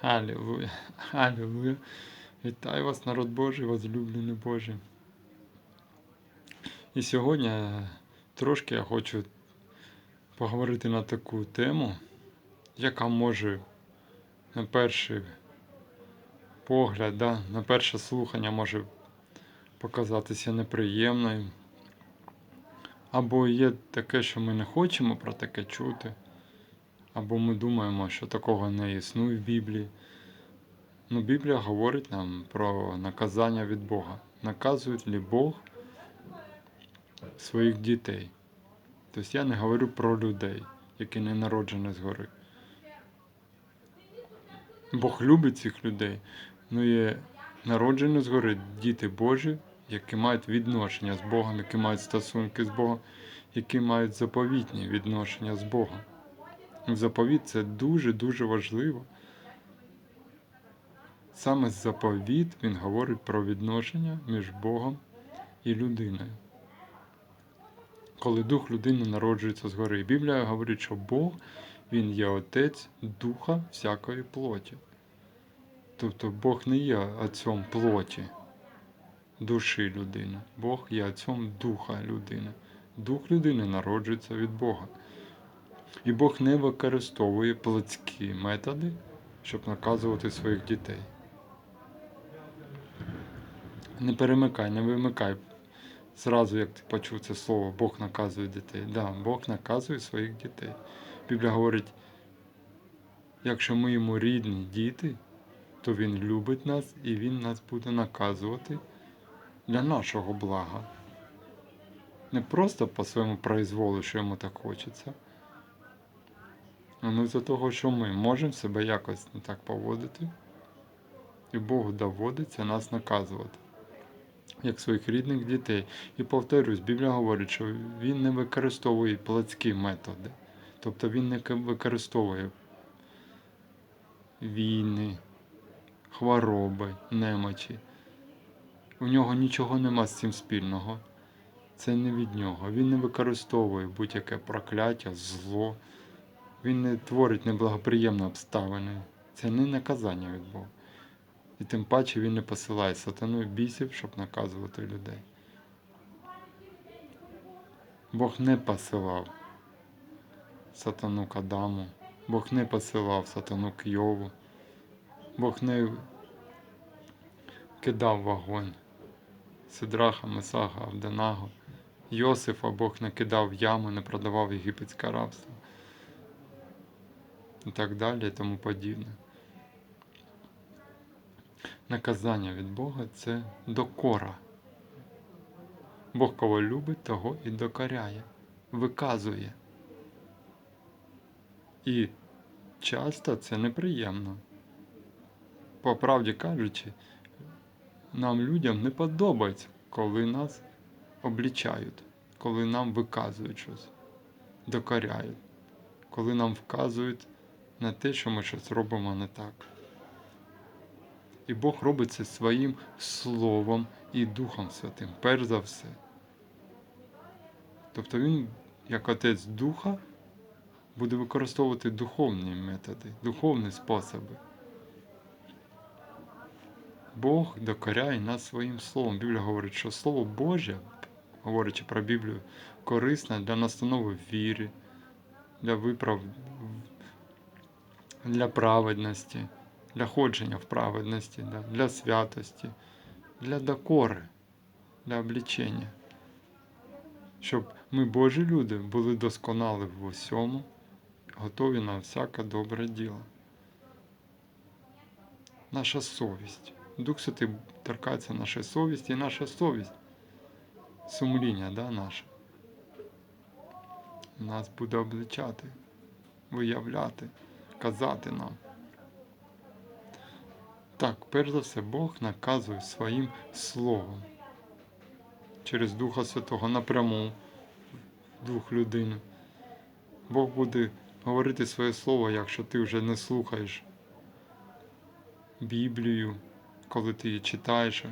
Алілуя, Алілуя. Вітаю вас, народ Божий, возлюблений Божий. І сьогодні трошки я хочу поговорити на таку тему, яка може на перший погляд, да, на перше слухання може показатися неприємною. Або є таке, що ми не хочемо про таке чути, або ми думаємо, що такого не існує в Біблії. Ну, Біблія говорить нам про наказання від Бога. Наказує ли Бог своїх дітей? Тобто я не говорю про людей, які не народжені згори. Бог любить цих людей, ну є народжені згори діти Божі, які мають відношення з Богом, які мають стосунки з Богом, які мають заповітні відношення з Богом. Заповіт це дуже-дуже важливо. Саме заповіт він говорить про відношення між Богом і людиною. Коли дух людини народжується згори. Біблія говорить, що Бог він є отець духа всякої плоті. Тобто Бог не є отцом плоті душі людини. Бог є отцом духа людини. Дух людини народжується від Бога. І Бог не використовує плотські методи, щоб наказувати своїх дітей. Не перемикай, не вимикай. Зразу, як ти почув це слово, Бог наказує дітей. Да, Бог наказує своїх дітей. Біблія говорить, якщо ми йому рідні діти, то Він любить нас і Він нас буде наказувати для нашого блага. Не просто по своєму произволу, що йому так хочеться. Ну за того, що ми можемо себе якось не так поводити, і Богу доводиться нас наказувати, як своїх рідних дітей. І повторюсь, Біблія говорить, що Він не використовує плотські методи, тобто Він не використовує війни, хвороби, немочі. У нього нічого нема з цим спільного. Це не від нього. Він не використовує будь-яке прокляття, зло. Він не творить неблагоприємні обставини. Це не наказання від Бога. І тим паче він не посилає сатану бісів, щоб наказувати людей. Бог не посилав сатану к Адаму, Бог не посилав сатану к Йову, Бог не кидав вогонь Сидраха, Месаха, Авденаго. Йосифа Бог не кидав яму, не продавав єгипетське рабство і так далі і тому подібне. Наказання від Бога це докора. Бог кого любить, того і докоряє, виказує. І часто це неприємно. По правді кажучи, нам людям не подобається, коли нас облічають, коли нам виказують щось, докоряють, коли нам вказують на те, що ми щось робимо не так. І Бог робить це своїм Словом і Духом Святим, перш за все. Тобто Він, як Отець Духа, буде використовувати духовні методи, духовні способи. Бог докоряє нас своїм словом. Біблія говорить, що Слово Боже, говорячи про Біблію, корисне для настанови в вірі, для виправ... для праведності, для ходження в праведності, для святості, для докори, для облічення. Щоб ми, Божі люди, були досконалі в усьому, готові на всяке добре діло. Наша совість. Дух Святий торкається нашої совісті і наша совість, сумління да, наше. Нас буде обличати, виявляти, казати нам. Так, перш за все, Бог наказує своїм Словом через Духа Святого напряму дух людини. Бог буде говорити своє слово, якщо ти вже не слухаєш Біблію коли ти її читаєш,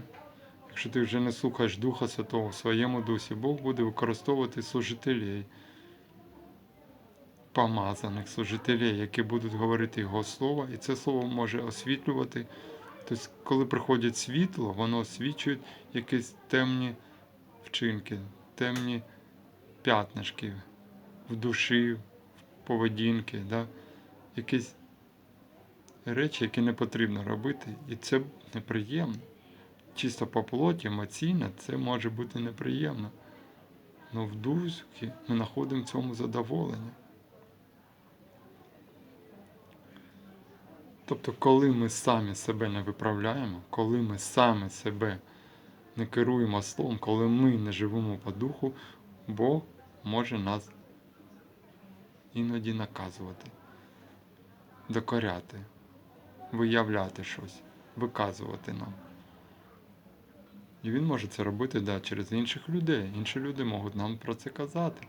якщо ти вже не слухаєш Духа Святого в своєму дусі, Бог буде використовувати служителей, помазаних служителів, які будуть говорити Його Слово, і це слово може освітлювати. Тобто, коли приходить світло, воно освічує якісь темні вчинки, темні п'ятнишки в душі, в поведінки, да? якісь речі, які не потрібно робити, і це неприємно. Чисто по плоті, емоційно, це може бути неприємно. Але в дусі ми знаходимо в цьому задоволення. Тобто, коли ми самі себе не виправляємо, коли ми самі себе не керуємо словом, коли ми не живемо по духу, Бог може нас іноді наказувати, докоряти, виявляти щось, виказувати нам. І він може це робити да, через інших людей. Інші люди можуть нам про це казати.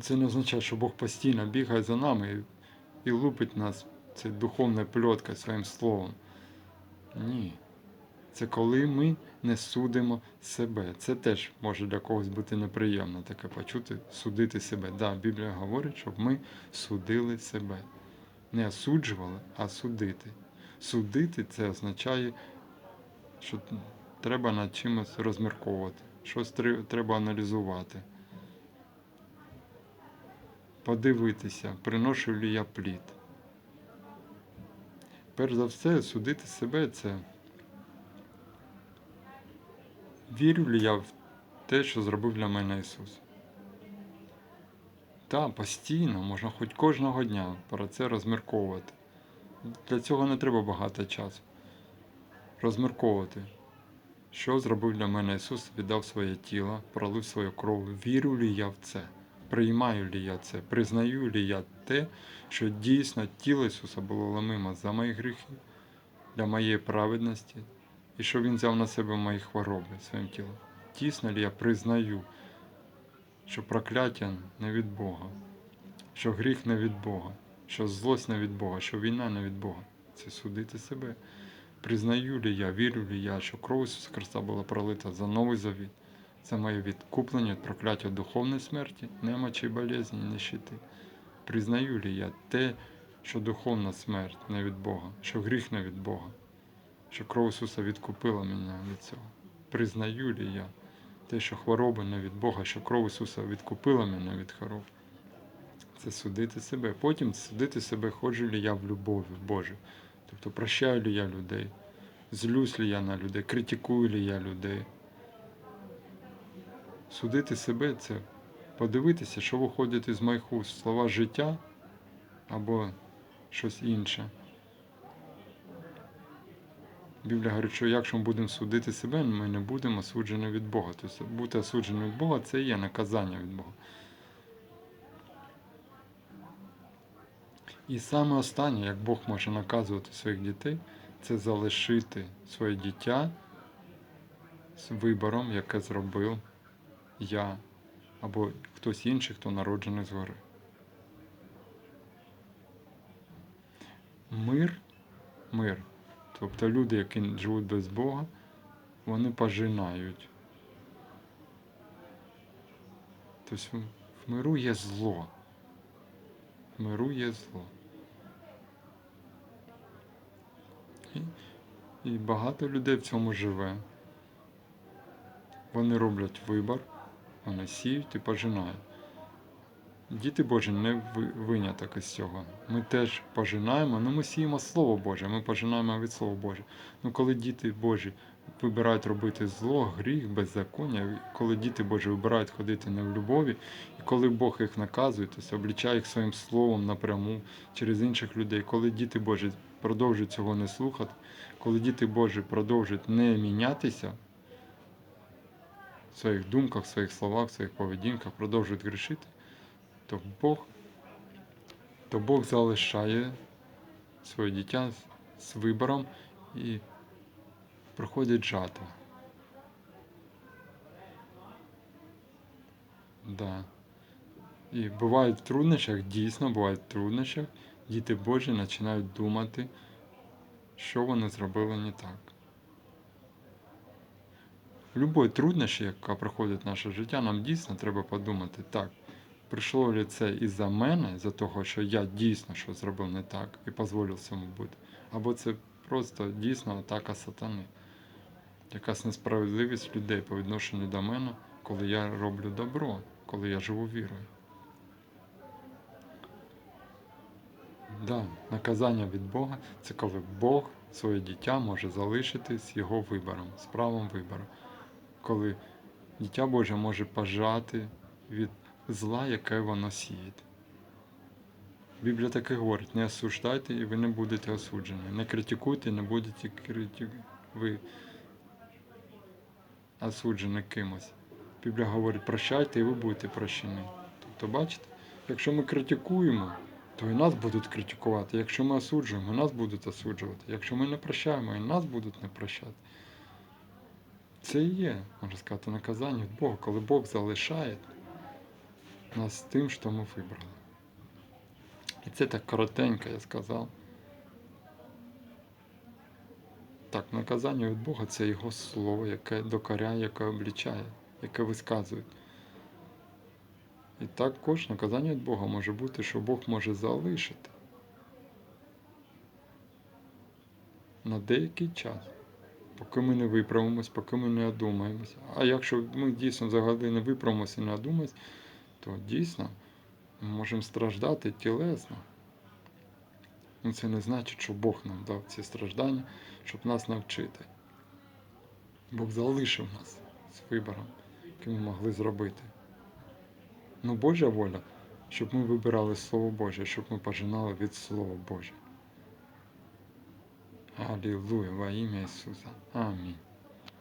Це не означає, що Бог постійно бігає за нами і, лупить нас це духовною пльоткою своїм словом. Ні. Це коли ми не судимо себе. Це теж може для когось бути неприємно таке почути, судити себе. Да, Біблія говорить, щоб ми судили себе. Не осуджували, а судити. Судити це означає, що треба над чимось розмірковувати, щось треба аналізувати, подивитися, приношу ли я плід. Перш за все, судити себе це вірю ли я в те, що зробив для мене Ісус. Так, постійно, можна хоч кожного дня про це розмірковувати. Для цього не треба багато часу. Розмірковувати, що зробив для мене Ісус, віддав своє тіло, пролив свою кров. Вірю ли я в це? Приймаю ли я це? Признаю ли я те, що дійсно тіло Ісуса було ламимо за мої гріхи, для моєї праведності, і що Він взяв на себе мої хвороби своїм тілом? Дійсно ли я признаю, що прокляття не від Бога, що гріх не від Бога, що злость не від Бога, що війна не від Бога. Це судити себе. Признаю ли я, вірю ли я, що кров Ісуса Христа була пролита за новий завіт. Це моє відкуплення від прокляття духовної смерті, немочі, болезні, нищити. Признаю ли я те, що духовна смерть не від Бога, що гріх не від Бога, що кров Ісуса відкупила мене від цього. Признаю ли я те, що хвороба не від Бога, що кров Ісуса відкупила мене від хвороб. Це судити себе. Потім судити себе, ходжу ли я в любові Божу. Тобто прощаю ли я людей, злюсь ли я на людей, критикую ли я людей. Судити себе це подивитися, що виходить із уст, слова життя або щось інше. Біблія говорить, що якщо ми будемо судити себе, ми не будемо осуджені від Бога. Тобто бути осудженим від Бога це є наказання від Бога. І саме останнє, як Бог може наказувати своїх дітей, це залишити своє дитя з вибором, яке зробив я або хтось інший, хто народжений згори. Мир, мир. Тобто люди, які живуть без Бога, вони пожинають. Тобто в- миру є зло. В миру є зло. І, і багато людей в цьому живе. Вони роблять вибір, вони сіють і пожинають. Діти Божі не виняток із цього. Ми теж пожинаємо, але ми сіємо Слово Боже, ми пожинаємо від Слова Боже. Ну коли діти Божі вибирають робити зло, гріх, беззаконня, коли діти Божі вибирають ходити не в любові, і коли Бог їх наказує, тобто облічає їх своїм словом напряму через інших людей, коли діти Божі продовжують цього не слухати, коли діти Божі продовжують не мінятися в своїх думках, в своїх словах, в своїх поведінках, продовжують грішити, то Бог, то Бог залишає своє дитя з- вибором і проходить жатва. Да. І бувають в труднощах, дійсно бувають в труднощах, діти Божі починають думати, що вони зробили не так. В труднощі, яка проходить наше життя, нам дійсно треба подумати, так, прийшло ли це із-за мене, за того, що я дійсно щось зробив не так і дозволив цьому бути. Або це просто дійсно атака сатани. Якась несправедливість людей по відношенню до мене, коли я роблю добро, коли я живу вірою. Да, наказання від Бога це коли Бог своє дитя може залишити з його вибором, з правом вибору. Коли дитя Боже може пожати від зла, яке воно сіє. Біблія таке говорить: не осуждайте і ви не будете осуджені. Не критикуйте, не будете критик... ви осуджені кимось. Біблія говорить, прощайте і ви будете прощені. Тобто, бачите, якщо ми критикуємо, то і нас будуть критикувати. Якщо ми осуджуємо, нас будуть осуджувати. Якщо ми не прощаємо, і нас будуть не прощати. Це і є, можна сказати, наказання від Бога, коли Бог залишає нас тим, що ми вибрали. І це так коротенько, я сказав. Так, наказання від Бога це Його слово, яке докоряє, яке облічає, яке висказує. І також наказання від Бога може бути, що Бог може залишити на деякий час, поки ми не виправимось, поки ми не одумаємося. А якщо ми дійсно взагалі не виправимося і не одумаємось, то дійсно ми можемо страждати тілесно. Ну, це не значить, що Бог нам дав ці страждання, щоб нас навчити. Бог залишив нас з вибором, який ми могли зробити. Ну, Божа воля, щоб ми вибирали Слово Боже, щоб ми пожинали від Слова Боже. Алілуя во ім'я Ісуса. Амінь.